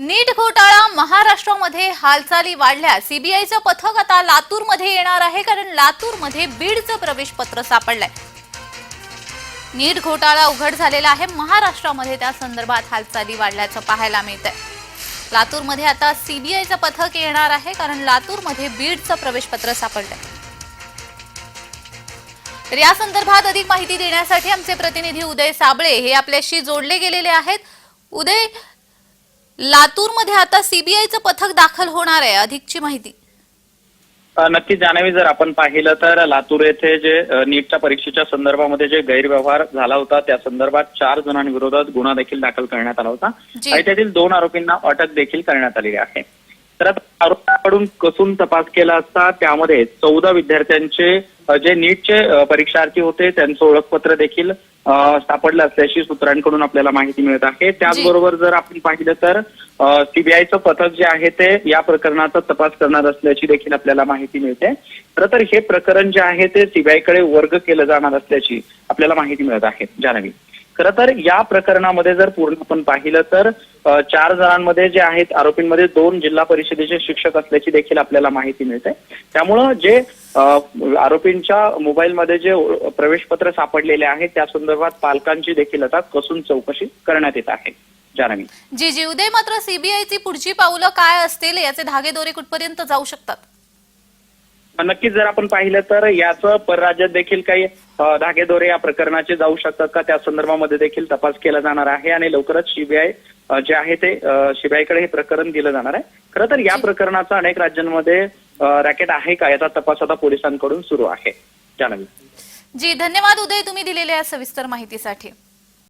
नीट घोटाळा महाराष्ट्रामध्ये हालचाली वाढल्या सीबीआयचं पथक आता लातूरमध्ये येणार आहे कारण लातूरमध्ये बीडचं प्रवेशपत्र सापडलंय. नीट घोटाळा उघड झालेला आहे. महाराष्ट्रामध्ये त्या संदर्भात हालचाली वाढल्याचं पाहायला मिळतंय. लातूरमध्ये आता सीबीआयचं पथक येणार आहे कारण लातूरमध्ये बीडचं प्रवेश पत्र सापडलंय. तर या संदर्भात अधिक माहिती देण्यासाठी आमचे प्रतिनिधी उदय साबळे हे आपल्याशी जोडले गेलेले आहेत. उदय लातूरमध्ये आता सीबीआयचं पथक दाखल होणार आहे अधिकची माहिती. नक्की जाणवी जर आपण पाहिलं तर लातूर येथे जे नीटच्या परीक्षेच्या संदर्भामध्ये जे गैरव्यवहार झाला होता त्या संदर्भात चार जणांविरोधात गुन्हा देखील दाखल करण्यात आला होता. आणि त्यातील दोन आरोपींना अटक देखील करण्यात आलेली आहे. तर आता आरोपाकडून कसून तपास केला असता त्यामध्ये चौदा विद्यार्थ्यांचे जे नीटचे परीक्षार्थी होते त्यांचं ओळखपत्र देखील सापडलं असल्याची सूत्रांकडून आपल्याला माहिती मिळत आहे. त्याचबरोबर जर आपण पाहिलं तर सीबीआयचं पथक जे आहे ते या प्रकरणाचा तपास करणार असल्याची देखील आपल्याला माहिती मिळते. खरं तर हे प्रकरण जे आहे ते सीबीआयकडे वर्ग केलं जाणार असल्याची आपल्याला माहिती मिळत आहे. जानवी खरं तर या प्रकरणामध्ये जर पूर्ण आपण पाहिलं तर चार जणांमध्ये जे आहेत आरोपींमध्ये दोन जिल्हा परिषदेचे शिक्षक असल्याची देखील आपल्याला माहिती मिळते. त्यामुळं जे आरोपींच्या मोबाईलमध्ये जे प्रवेशपत्र सापडलेले आहे त्या संदर्भात पालकांची देखील आता कसून चौकशी करण्यात येत आहे. जानवी जी जी. उदय मात्र सीबीआयची पुढची पावलं काय असतील याचे धागेदोरे कुठपर्यंत जाऊ शकतात? नक्कीच जर आपण पाहिलं तर याचं परराज्यात देखील काही धागेदोरे या प्रकरणाचे जाऊ शकतात का? त्या संदर्भामध्ये देखील तपास केला जाणार आहे आणि लवकरच सीबीआय जे आहे ते सीबीआयकडे हे प्रकरण दिलं जाणार आहे. खरं तर या प्रकरणाचा अनेक राज्यांमध्ये रॅकेट आहे का याचा तपास आता पोलिसांकडून सुरू आहे. जानवी जी धन्यवाद उदय तुम्ही दिलेल्या सविस्तर माहितीसाठी.